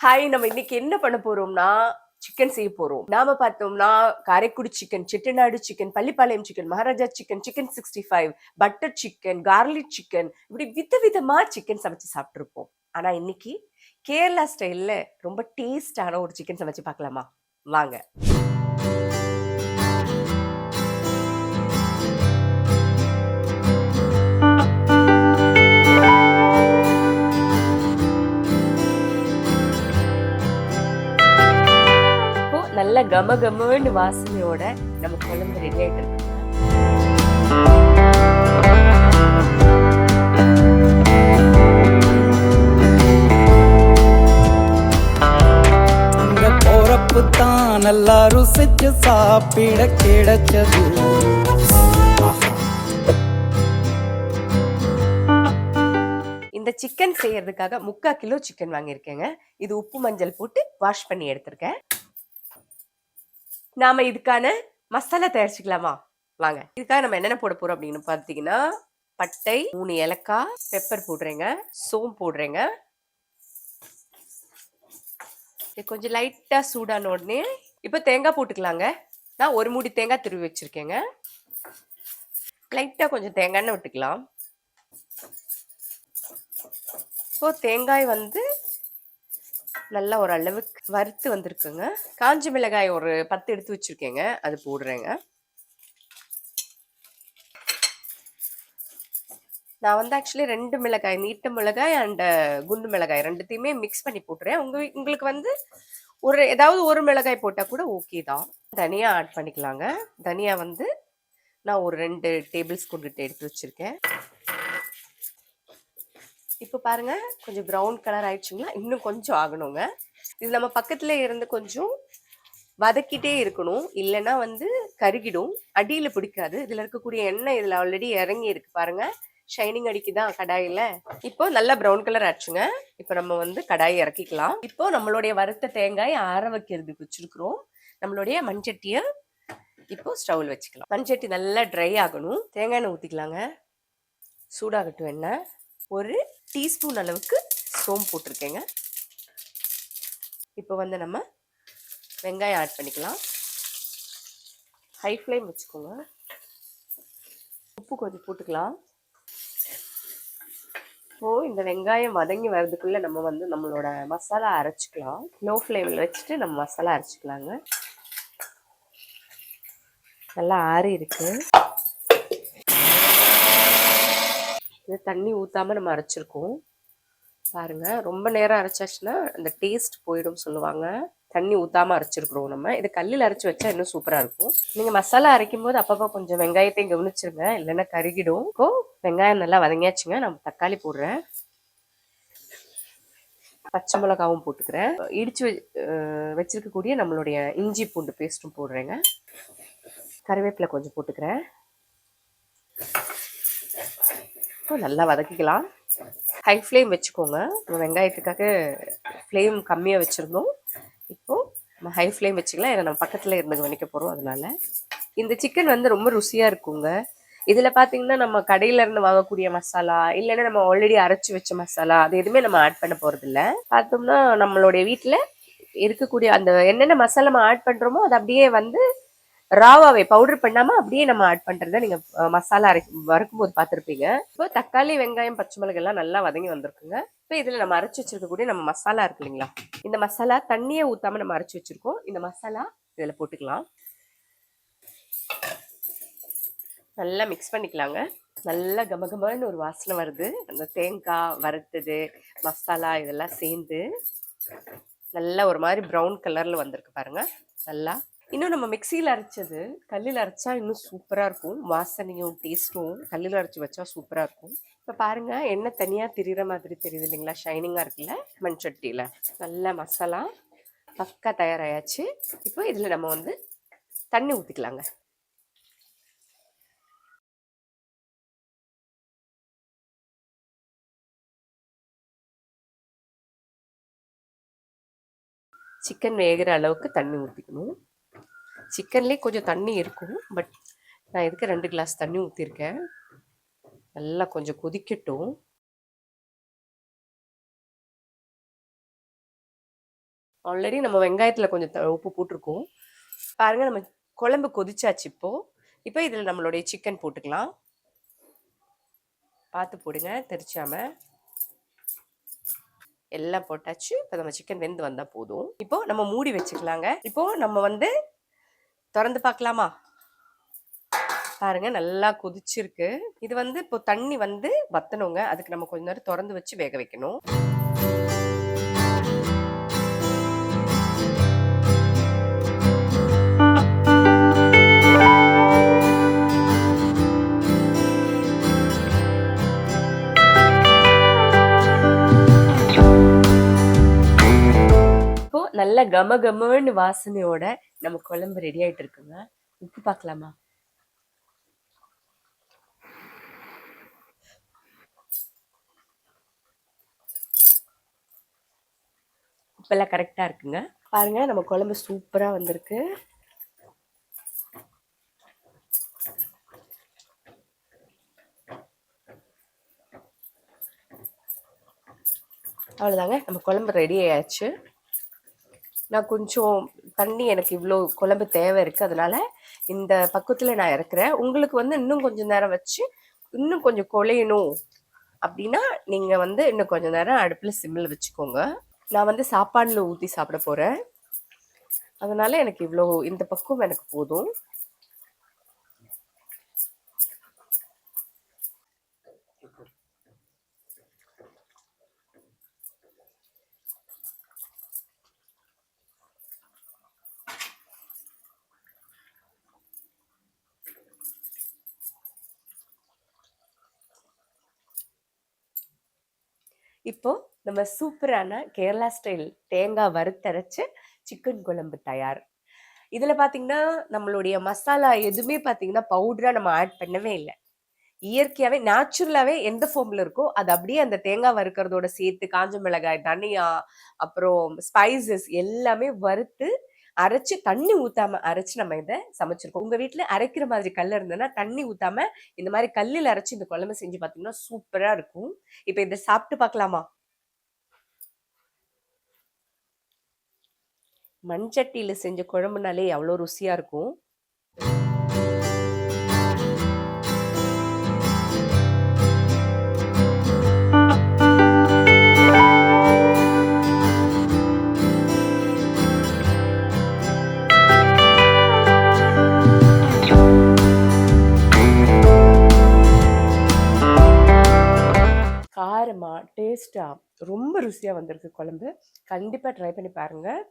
Hi நம்ம இன்னைக்கு என்ன பண்ண போறோம்னா சிக்கன் செய்ய போறோம். நாம பார்த்தோம்னா Karaikudi chicken Chettinad chicken Pallipalayam chicken Maharaja chicken chicken sixty five butter chicken garlic chicken இப்படி விதவிதமா சிக்கன் சமைச்சு சாப்பிட்டுருப்போம். ஆனா இன்னைக்கு கேரளா ஸ்டைல்ல ரொம்ப டேஸ்டான ஒரு சிக்கன் சமைச்சு பார்க்கலாமா? வாங்க. நல்ல கம கமன்னு வாசனையோட நம்ம குழம்பு ரெடி இருக்குங்க போறப்பு தான் நல்லா ருசிச்சு சாப்பிட கிடைச்சது. இந்த சிக்கன் செய்யறதுக்காக முக்கால் கிலோ சிக்கன் வாங்கியிருக்கேங்க. இது உப்பு மஞ்சள் போட்டு வாஷ் பண்ணி எடுத்திருக்கேன். நாம இதுக்கான மசாலா தயாரிச்சுக்கலாமா? வாங்க. இதுக்காக நம்ம என்னென்ன போட போறோம் அப்படின்னு பார்த்தீங்கன்னா பட்டை மூணு ஏலக்காய் பெப்பர் போடுறேங்க சோம் போடுறேங்க. இது கொஞ்சம் லைட்டாக சூடான உடனே இப்போ தேங்காய் போட்டுக்கலாங்க. நான் ஒரு மூடி தேங்காய் திருவி வச்சுருக்கேங்க. லைட்டாக கொஞ்சம் தேங்காய்ன்னு விட்டுக்கலாம். ஸோ தேங்காய் வந்து நல்லா ஒரு அளவுக்கு வறுத்து வந்திருக்குங்க. காஞ்சி மிளகாய் ஒரு பத்து எடுத்து வச்சுருக்கேங்க. அது போடுறேங்க. நான் வந்து ஆக்சுவலி ரெண்டு மிளகாய் நீட்ட மிளகாய் அண்ட் குண்டு மிளகாய் ரெண்டுத்தையுமே மிக்ஸ் பண்ணி போட்டுறேன். உங்க உங்களுக்கு வந்து ஒரு ஏதாவது ஒரு மிளகாய் போட்டால் கூட ஓகே தான். தனியா ஆட் பண்ணிக்கலாங்க. தனியா வந்து நான் ஒரு ரெண்டு டேபிள் ஸ்பூன் கிட்ட எடுத்து வச்சுருக்கேன். இப்போ பாருங்க கொஞ்சம் ப்ரௌன் கலர் ஆயிடுச்சுங்களா இன்னும் கொஞ்சம் ஆகணுங்க. இது நம்ம பக்கத்துல இருந்து கொஞ்சம் வதக்கிட்டே இருக்கணும். இல்லைன்னா வந்து கருகிடும். அடியில் பிடிக்காது. இதில் இருக்கக்கூடிய எண்ணெய் இதில் ஆல்ரெடி இறங்கி இருக்கு பாருங்க. ஷைனிங் அடிக்குதான் கடாயில்? இப்போ நல்லா ப்ரௌன் கலர் ஆச்சுங்க இப்போ நம்ம வந்து கடாயை இறக்கிக்கலாம். இப்போ நம்மளுடைய வறுத்த தேங்காய் ஆற வைக்கிறதுக்கு வச்சிருக்கிறோம். நம்மளுடைய மண்சட்டியை இப்போ ஸ்டவ்ல வச்சுக்கலாம். மண்சட்டி நல்லா ட்ரை ஆகணும். தேங்காய் எண்ணெய் ஊற்றிக்கலாங்க சூடாகட்டும் எண்ணெய். ஒரு டீஸ்பூன் அளவுக்கு சோம்பு போட்டிருக்கேங்க. இப்போ வந்து நம்ம வெங்காயம் ஆட் பண்ணிக்கலாம். ஹை ஃப்ளேம் வச்சுக்கோங்க. உப்பு கொஞ்சம் போட்டுக்கலாம். இப்போது இந்த வெங்காயம் வதங்கி வர்றதுக்குள்ளே நம்ம வந்து நம்மளோட மசாலா அரைச்சிக்கலாம். லோ ஃப்ளேமில் வச்சுட்டு நம்ம மசாலா அரைச்சிக்கலாங்க. நல்லா ஆறி இருக்குது இது தண்ணி ஊற்றாமல் நம்ம அரைச்சிருக்கோம். பாருங்கள் ரொம்ப நேரம் அரைச்சாச்சுன்னா அந்த டேஸ்ட் போயிடும் சொல்லுவாங்க. தண்ணி ஊற்றாமல் அரைச்சிருக்கிறோம் நம்ம. இது கல்லில் அரைச்சி வச்சா இன்னும் சூப்பராக இருக்கும். நீங்கள் மசாலா அரைக்கும் போது அப்பப்போ கொஞ்சம் வெங்காயத்தையும் கவனிச்சிருங்க. இல்லைன்னா கருகிடும். இப்போ வெங்காயம் நல்லா வதங்கியாச்சுங்க. நம்ம தக்காளி போடுறேன். பச்சை மிளகாவும் போட்டுக்கிறேன். இடித்து வச்சிருக்கக்கூடிய நம்மளுடைய இஞ்சி பூண்டு பேஸ்ட்டும் போடுறேங்க. கருவேப்பிலை கொஞ்சம் போட்டுக்கிறேன். இப்போ நல்லா வதக்கிக்கலாம். ஹை ஃப்ளேம் வச்சுக்கோங்க. நம்ம வெங்காயத்துக்காக ஃப்ளேம் கம்மியாக வச்சுருந்தோம். இப்போது நம்ம ஹை ஃப்ளேம் வச்சுக்கலாம். ஏன்னா நம்ம பக்கத்தில் இருந்து கவனிக்க போகிறோம் அதனால இந்த சிக்கன் வந்து ரொம்ப ருசியாக இருக்குங்க. இதில் பார்த்தீங்கன்னா நம்ம கடையிலேருந்து வாங்கக்கூடிய மசாலா இல்லைன்னா நம்ம ஆல்ரெடி அரைச்சி வச்ச மசாலா அது எதுவுமே நம்ம ஆட் பண்ண போகிறதில்ல பார்த்தோம்னா நம்மளுடைய வீட்டில் இருக்கக்கூடிய அந்த என்னென்ன மசாலா நம்ம ஆட் பண்ணுறோமோ அது அப்படியே வந்து ராவாவே பவுடர் பண்ணாமல் அப்படியே நம்ம ஆட் பண்ணுறத நீங்கள் மசாலா அரை வறுக்கும் போது பார்த்துருப்பீங்க. இப்போ தக்காளி வெங்காயம் பச்சை மிளகெல்லாம் நல்லா வதங்கி வந்திருக்குங்க. இப்போ இதில் நம்ம அரைச்சி வச்சிருக்கக்கூடிய நம்ம மசாலா இருக்கு இல்லைங்களா? இந்த மசாலா தண்ணியை ஊற்றாமல் நம்ம அரைச்சி வச்சிருக்கோம். இந்த மசாலா இதில் போட்டுக்கலாம். நல்லா மிக்ஸ் பண்ணிக்கலாங்க. நல்லா கமகமன்னு ஒரு வாசனை வருது. அந்த தேங்காய் வறுத்தது மசாலா இதெல்லாம் சேர்ந்து நல்லா ஒரு மாதிரி ப்ரௌன் கலரில் வந்திருக்கு பாருங்கள் நல்லா இன்னும் நம்ம மிக்சியில் அரைச்சது கல்லில் அரைச்சா இன்னும் சூப்பராக இருக்கும். வாசனையும் டேஸ்ட்டும் கல்லில் அரைச்சி வச்சா சூப்பராக இருக்கும். இப்போ பாருங்கள் எண்ணெய் தனியாக திரிகிற மாதிரி தெரியுது இல்லைங்களா? ஷைனிங்காக இருக்குல்ல மண் சட்டியில். நல்ல மசாலா பக்கா தயாராயாச்சு. இப்போ இதில் நம்ம வந்து தண்ணி ஊற்றிக்கலாங்க சிக்கன் வேகிற அளவுக்கு தண்ணி ஊற்றிக்கணும் சிக்கன்லேயே கொஞ்சம் தண்ணி இருக்கும். பட் நான் இதுக்கு ரெண்டு கிளாஸ் தண்ணி ஊற்றிருக்கேன் நல்லா கொஞ்சம் கொதிக்கட்டும். ஆல்ரெடி நம்ம வெங்காயத்தில் கொஞ்சம் த- உப்பு போட்டிருக்கோம். பாருங்கள் நம்ம குழம்பு கொதிச்சாச்சு இப்போது இப்போ இதில் நம்மளுடைய சிக்கன் போட்டுக்கலாம். பார்த்து போடுங்க தெரிச்சாமல் எல்லாம் போட்டாச்சு. இப்போ நம்ம சிக்கன் வெந்து வந்தால் போதும். இப்போ நம்ம மூடி வச்சுக்கலாங்க. இப்போ நம்ம வந்து திறந்து பார்க்கலாமா பாருங்க நல்லா கொதிச்சிருக்கு. இது வந்து இப்போ தண்ணி வந்து வத்தணுங்க. அதுக்கு நம்ம கொஞ்ச நேரம் திறந்து வச்சு வேக வைக்கணும். நல்லா கம கமன்னு வாசனையோட நம்ம குழம்பு ரெடி ஆயிட்டு இருக்குங்க. உப்பு பார்க்கலாமா? உப்பெல்லாம் கரெக்டாக இருக்குங்க. பாருங்க நம்ம குழம்பு சூப்பராக வந்திருக்கு. அவ்வளோதாங்க நம்ம குழம்பு ரெடி ஆயாச்சு. நான் கொஞ்சம் தண்ணி எனக்கு இவ்வளோ குழம்பு தேவை இருக்குது அதனால இந்த பக்குவத்தில் நான் இறக்குறேன். உங்களுக்கு வந்து இன்னும் கொஞ்சம் நேரம் வச்சு இன்னும் கொஞ்சம் குழையணும் அப்படின்னா நீங்கள் வந்து இன்னும் கொஞ்சம் நேரம் அடுப்பில் சிம்மில் வச்சுக்கோங்க. நான் வந்து சாப்பாடில் ஊற்றி சாப்பிட போகிறேன் அதனால் எனக்கு இவ்வளோ இந்த பக்குவம் எனக்கு போதும். இப்போது நம்ம சூப்பரான கேரளா ஸ்டைல் தேங்காய் வறுத்தரைச்ச சிக்கன் குழம்பு தயார். இதில் பார்த்தீங்கன்னா நம்மளுடைய மசாலா எதுவுமே பார்த்தீங்கன்னா பவுடராக நம்ம ஆட் பண்ணவே இல்லை. இயற்கையாகவே நேச்சுரலாகவே எந்த ஃபார்மில் இருக்கோ அது அப்படியே அந்த தேங்காய் வறுக்கிறதோட சேர்த்து காஞ்ச மிளகாய் தனியா அப்புறம் ஸ்பைசஸ் எல்லாமே வறுத்து அரைச்சு தண்ணி ஊத்தாம அரைச்சு நம்ம இதை சமைச்சிருக்கோம். உங்க வீட்டுல அரைக்கிற மாதிரி கல் இருந்ததுன்னா தண்ணி ஊத்தாம இந்த மாதிரி கல்லில் அரைச்சு இந்த குழம்பு செஞ்சு பார்த்தீங்கன்னா சூப்பரா இருக்கும். இப்போ இதை சாப்பிட்டு பார்க்கலாமா மண்சட்டியில செஞ்ச குழம்புனாலே அவ்வளோ ருசியா இருக்கும். டேஸ்ட்டாக ரொம்ப ருசியாக வந்திருக்கு குழம்பு. கண்டிப்பாக ட்ரை பண்ணி பாருங்கள்